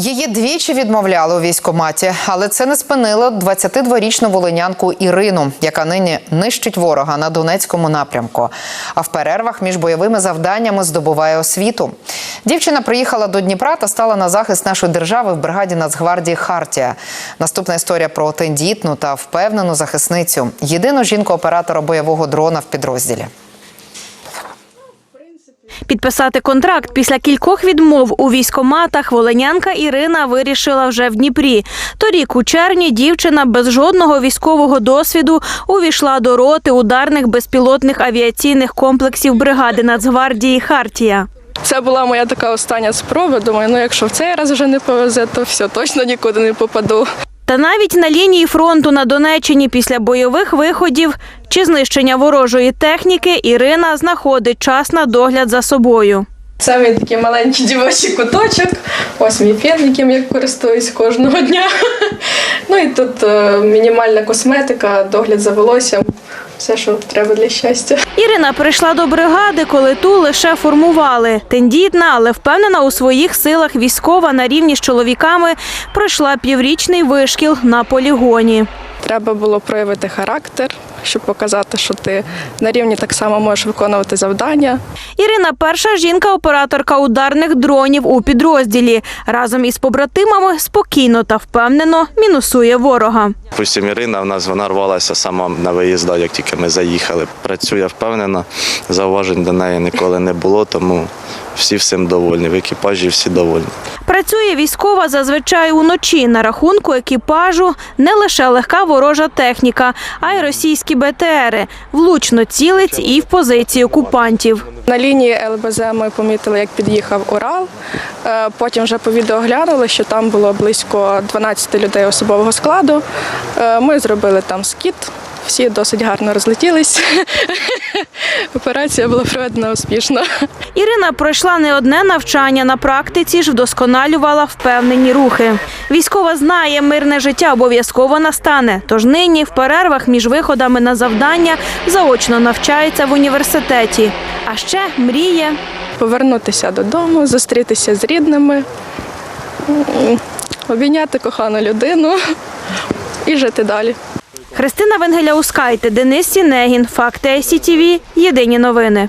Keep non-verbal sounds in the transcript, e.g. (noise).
Її двічі відмовляли у військкоматі, але це не спинило 22-річну волинянку Ірину, яка нині нищить ворога на Донецькому напрямку. А в перервах між бойовими завданнями здобуває освіту. Дівчина приїхала до Дніпра та стала на захист нашої держави в бригаді Нацгвардії Хартія. Наступна історія про тендітну та впевнену захисницю. Єдину жінку-оператора бойового дрона в підрозділі. Підписати контракт після кількох відмов у військоматах волинянка Ірина вирішила вже в Дніпрі. Торік у червні дівчина без жодного військового досвіду увійшла до роти ударних безпілотних авіаційних комплексів бригади Нацгвардії Хартія. Це була моя така остання спроба. Думаю, ну якщо в цей раз вже не повезе, то все точно нікуди не попаду. Та навіть на лінії фронту на Донеччині після бойових виходів чи знищення ворожої техніки Ірина знаходить час на догляд за собою. Це мій такий маленький дівочий куточок. Ось мій фен, яким я користуюсь кожного дня. (laughs) Ну і тут е, мінімальна косметика, догляд за волоссям, все, що треба для щастя. Ірина прийшла до бригади, коли ту лише формували. Тендітна, але впевнена у своїх силах військова на рівні з чоловіками пройшла піврічний вишкіл на полігоні. Треба було проявити характер, щоб показати, що ти на рівні так само можеш виконувати завдання. Ірина перша жінка-операторка ударних дронів у підрозділі. Разом із побратимами спокійно та впевнено мінусує ворога. Допустим, Ірина в нас вона рвалася сама на виїздах, як тільки ми заїхали. Працює впевнено, зауважень до неї ніколи не було, тому всі всім довольні. В екіпажі всі довольні. Працює військова зазвичай уночі. На рахунку екіпажу не лише легка ворожа техніка, а й російські БТРи. Влучно цілить і в позиції окупантів. На лінії ЛБЗ ми помітили, як під'їхав Урал. Е, Потім вже по відео глянули, що там було близько 12 людей особового складу. Е, Ми зробили там скіт. Всі досить гарно розлетілись. (laughs) Операція була проведена успішно. Ірина пройшла не одне навчання на практиці ж вдосконалювала впевнені рухи. Військова знає, мирне життя обов'язково настане. Тож нині в перервах між виходами на завдання заочно навчається в університеті. А ще мріє Повернутися додому, зустрітися з рідними, обійняти кохану людину і жити далі. Христина Венгеляускайте, Денис Сінегін. Факти СІТВ. Єдині новини.